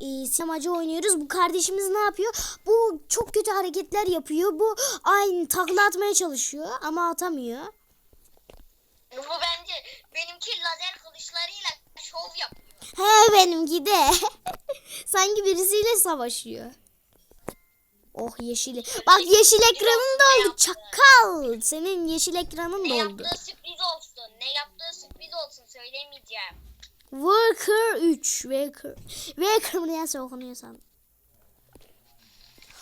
e, sinemacı oynuyoruz. Bu kardeşimiz ne yapıyor? Bu çok kötü hareketler yapıyor. Bu aynı takla atmaya çalışıyor ama atamıyor. Bu bence benimki lazer kılıçlarıyla şov yapıyor. He benimki de. Sanki birisiyle savaşıyor. Oh yeşil. Bak yeşil ekranın da oldu. Çakal. Senin yeşil ekranın Ne da oldu. yaptığı sürpriz olsun. Ne yaptığı sürpriz olsun söylemeyeceğim. Worker 3. Worker. Worker neyse okunuyor sandım.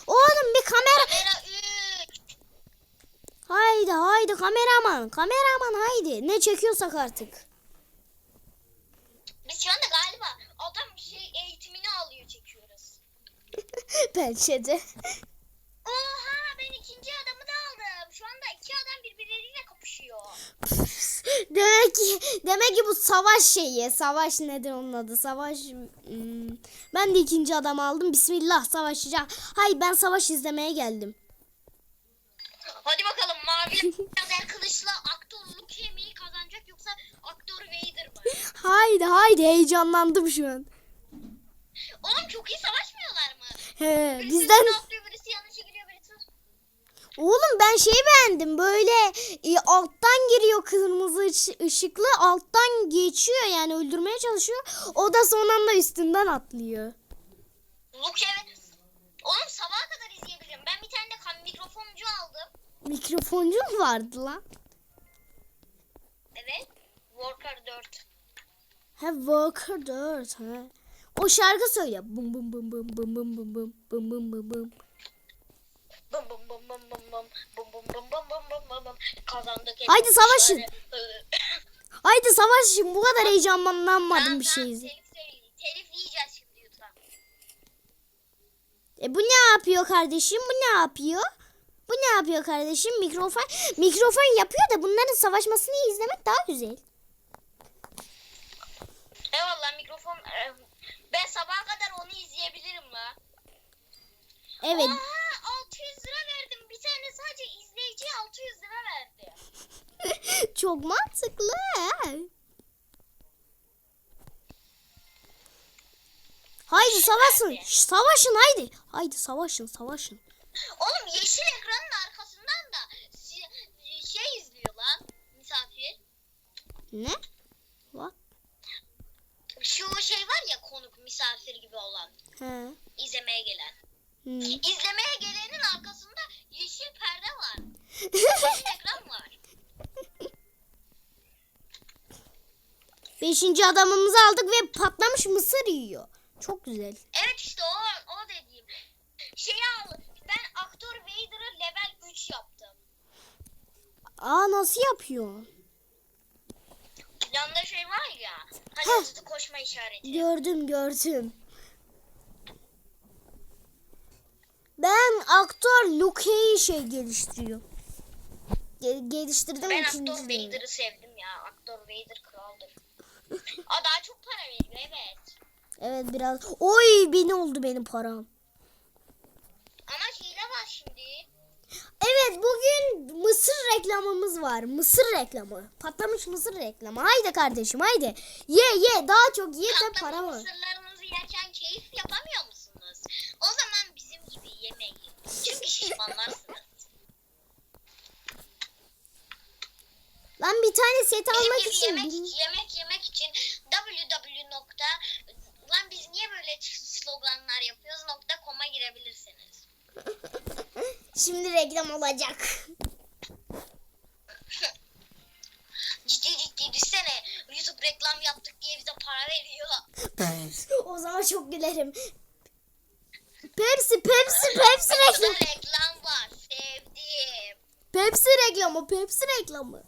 Oğlum bir kamera. Kamera 3. Haydi haydi kameraman. Kameraman haydi. Ne çekiyorsak artık. Biz şu anda galiba adam bir şey eğitimini alıyor çekiyoruz. Pençede. Oha ben ikinci adamı da aldım. Şu anda iki adam birbirleriyle kapışıyor. Demek ki demek ki bu savaş şeyi. Savaş nedir onun adı? Savaş hmm. Ben de ikinci adam aldım. Bismillah savaşacağım. Hay ben savaş izlemeye geldim. Hadi bakalım mavi lazer kılıçla aktör Luke kazanacak yoksa aktör Vader mı? Haydi haydi heyecanlandım şu an. Oğlum çok iyi savaşmıyorlar mı? He, bizden üstüne atlıyor, birisi yanlışa giriyor, birisi... Oğlum ben şeyi beğendim. Böyle e, alttan giriyor kırmızı ışı- ışıklı. Alttan geçiyor yani öldürmeye çalışıyor. O da son anda üstünden atlıyor. Luke evet. Oğlum sabaha kadar izleyebilirim. Ben bir tane de kam- mikrofoncu aldım. Mikrofoncu mu vardı lan? Evet. Worker 4. Ha Walker 4 ha. O şarkı söyle. Bum bum bum bum bum bum bum bum bum bum bum bum. Bum bum bum bum bum bum bum bum bum bum bum bum bum bum. Kazandık. Haydi savaşın. Ee, Haydi savaş şimdi bu kadar heyecanlanmadım bir şey. Telif, yiyeceğiz şimdi. E bu ne yapıyor kardeşim? Bu ne yapıyor? Bu ne yapıyor kardeşim? Mikrofon mikrofon yapıyor da bunların savaşmasını izlemek daha güzel. Eyvallah mikrofon. e, Ben sabaha kadar onu izleyebilirim la. Evet. Oha 200 lira verdi. Çok mantıklı. Haydi savaşın. Savaşın haydi. Haydi savaşın savaşın. Oğlum yeşil ekranın arkasından da şey izliyor lan misafir. Ne? What? Şu şey var ya konuk misafir gibi olan. He. İzlemeye gelen. Hmm. İzlemeye Beşinci adamımızı aldık ve patlamış mısır yiyor. Çok güzel. Evet işte o, o dediğim. Şey al ben aktör Vader'ı level 3 yaptım. Aa nasıl yapıyor? Yanında şey var ya. Hani Heh. hızlı koşma işareti. Gördüm gördüm. Ben aktör Luke'yi şey geliştiriyor. Ge- geliştirdim Ben aktör ikinci de. Vader'ı sevdim ya. Aktör Vader. Aa daha çok para veriyor evet. Evet biraz. Oy beni oldu benim param. Ama hile var şimdi. Evet bugün mısır reklamımız var. Mısır reklamı. Patlamış mısır reklamı. Haydi kardeşim haydi. Ye ye daha çok ye de para var. mısırlarınızı yerken keyif yapamıyor musunuz? O zaman bizim gibi yemeyin. Çünkü şişmanlarsınız. Lan bir tane set Bizim almak gibi için. yemek, bin- yemek yemek için www. nokta Lan biz niye böyle sloganlar yapıyoruz? Nokta com'a girebilirsiniz. Şimdi reklam olacak. Ciddi ciddi düşsene. YouTube reklam yaptık diye bize para veriyor. o zaman çok gülerim. Pepsi, Pepsi, Pepsi reklamı. Burada reklam var. Sevdim. Pepsi reklamı, Pepsi reklamı.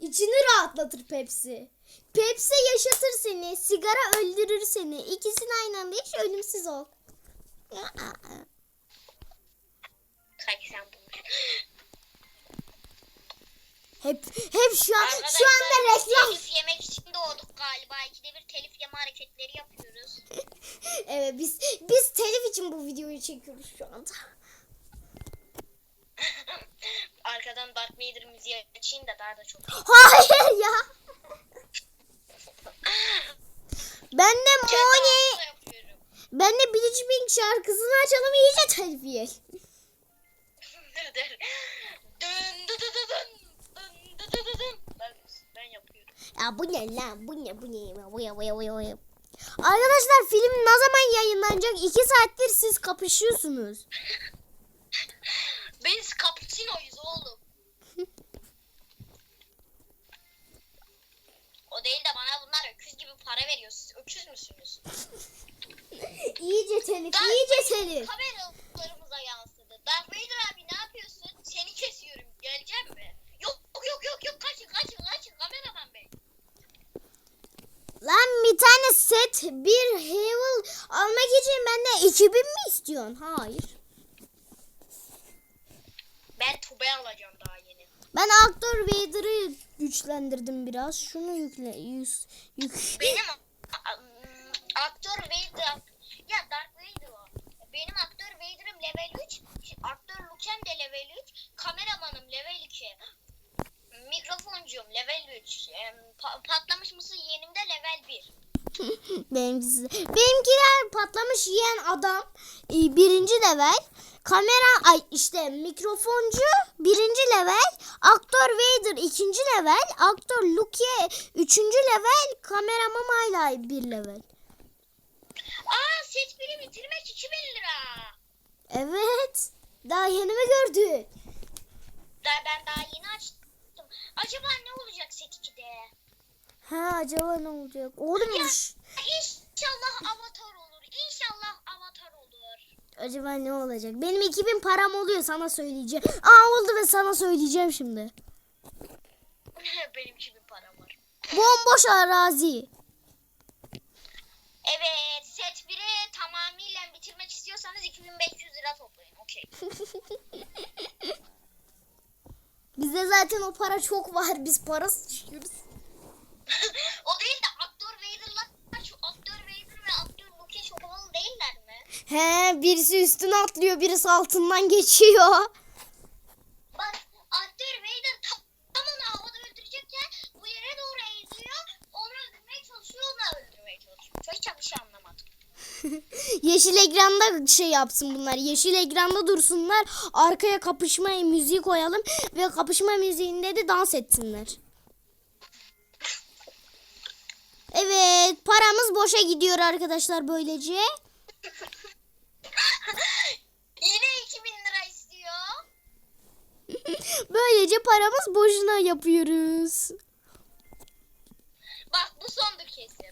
İçini rahatlatır Pepsi. Pepsi yaşatır seni, sigara öldürür seni. İkisini aynı anda iç, ölümsüz ol. Hep hep şu an Arkadaşlar, şu anda reklam. Telif yemek için doğduk galiba. İkide bir telif yeme hareketleri yapıyoruz. Evet biz biz telif için bu videoyu çekiyoruz şu anda. Arkadan Darth Vader müziği açayım da daha da çok. Hayır ya. Ben de Moni. Ben de Billie Pink şarkısını açalım iyice terbiye. dın Ya bu ne lan? Bu ne? Bu ne? Bu ne? Bu ne? Bu ne? Bu ne? Arkadaşlar film ne zaman yayınlanacak? İki saattir siz kapışıyorsunuz. Biz cappuccino'yuz oğlum. o değil de bana bunlar öküz gibi para veriyor. Siz öküz müsünüz? İyice telif, iyice telif. Kameralarımıza yansıdı. Darth Vader abi ne yapıyorsun? Seni kesiyorum. Geleceğim mi? Yok yok yok yok kaçın kaçın kaçın kameraman bey. Lan bir bir Havel almak için benden 2000 mi istiyorsun? Hayır. Ben Tuba'yı alacağım daha yeni. Ben aktör Vader'ı güçlendirdim biraz. Şunu yükle. Yüz, yük. Benim aktör Vader ya Darth Vader o. Benim aktör Vader'ım level 3. şi- Aktör Luken de level 3. Kameramanım level 2. Mikrofoncum level 3. em, pa- patlamış mısır yeğenimde level 1. Benimkisi. Benimkiler patlamış yiyen adam e, birinci level. Kamera ay işte mikrofoncu birinci level. Aktör Vader ikinci level. Aktör Luke üçüncü level. Kameraman hala bir level. Aa set 1'i bitirmek 2000 lira. Evet. Daha yeni mi gördün? Daha ben daha yeni açtım. Acaba ne olacak set 2'de? Ha acaba ne olacak? Oğlum Ya. İnşallah avatar olur. İnşallah avatar olur. acaba ne olacak? Benim 2000 param oluyor sana söyleyeceğim. Aa oldu ve sana söyleyeceğim şimdi. Benim gibi param var. Bomboş arazi. Evet set 1'i tamamıyla bitirmek istiyorsanız 2500 lira toplayın. Okey. Bizde zaten o para çok var. Biz para sıçıyoruz. O değil de aktör Vader'la şu aktör Vader ve aktör Luke çok havalı değiller mi? He birisi üstüne atlıyor birisi altından geçiyor. Bak aktör Vader tam, tam onu havada öldürecekken bu yere doğru eğiliyor. Onu öldürmeye çalışıyor, onu öldürmeye çalışıyor. Hiç bir şey anlamadım. Yeşil ekranda şey yapsın bunlar. Yeşil ekranda dursunlar. Arkaya kapışma müziği koyalım. Ve kapışma müziğinde de dans etsinler. Evet paramız boşa gidiyor arkadaşlar böylece. Yine 2000 lira istiyor. Böylece paramız boşuna yapıyoruz. Bak bu sondur kesin.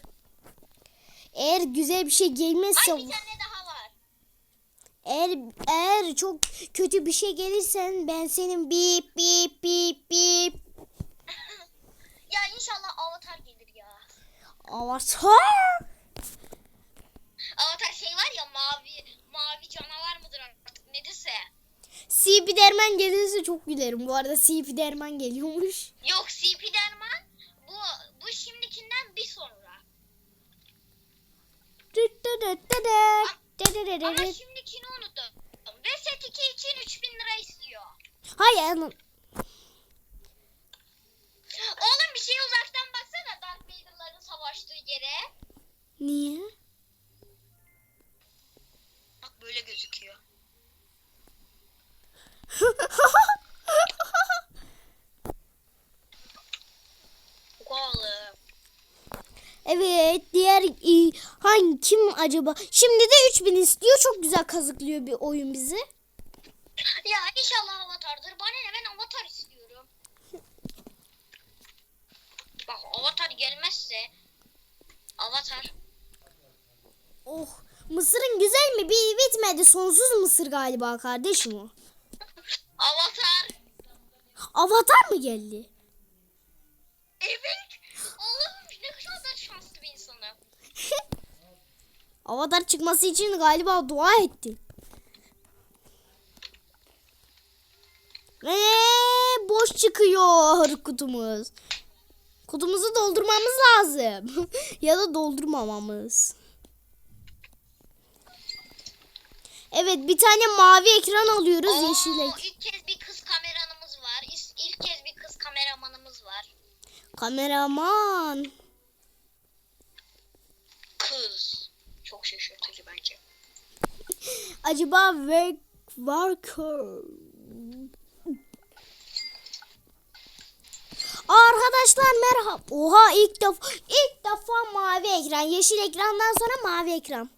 Eğer güzel bir şey gelmezse Ay bir tane daha var. eğer eğer çok kötü bir şey gelirsen ben senin bip bip bip bip Ya inşallah avatar gelir ya. Avatar Avatar şey var ya mavi mavi canavar mıdır artık nedirse. Spiderman gelirse çok gülerim. Bu arada Spiderman geliyormuş. Yok CP Derman bu bu şimdikinden bir sonra. Ama şimdikini unuttum. Ve set 2 için 3000 lira istiyor. Hayır. oğlum. Oğlum bir şey uzaktan baksana Darth Vader'ların savaştığı yere. Niye? Bak böyle gözüküyor. Oğlum. evet. Diğer e, hangi kim acaba? Şimdi de 3000 istiyor. Çok güzel kazıklıyor bir oyun bizi. Ya inşallah avatardır. Bana ne ben avatar istiyorum. Bak avatar gelmezse avatar. Oh. Mısırın güzel mi? Bir bitmedi. Sonsuz mısır galiba kardeşim o. Avatar. Avatar mı geldi? Avatar çıkması için galiba dua etti. Ve boş çıkıyor kutumuz. Kutumuzu doldurmamız lazım. ya da doldurmamamız. Evet bir tane mavi ekran alıyoruz yeşil Oo, ek- ilk kez bir kız kameranımız var. İlk kez bir kız kameramanımız var. Kameraman. Kız. Çok şaşırtıcı bence. Acaba Work Worker Arkadaşlar merhaba. Oha ilk defa ilk defa mavi ekran. Yeşil ekrandan sonra mavi ekran.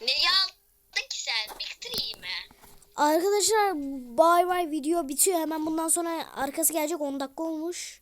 Neyi aldın ki sen? Bitireyim mi? Arkadaşlar bay bay video bitiyor. Hemen bundan sonra arkası gelecek 10 dakika olmuş.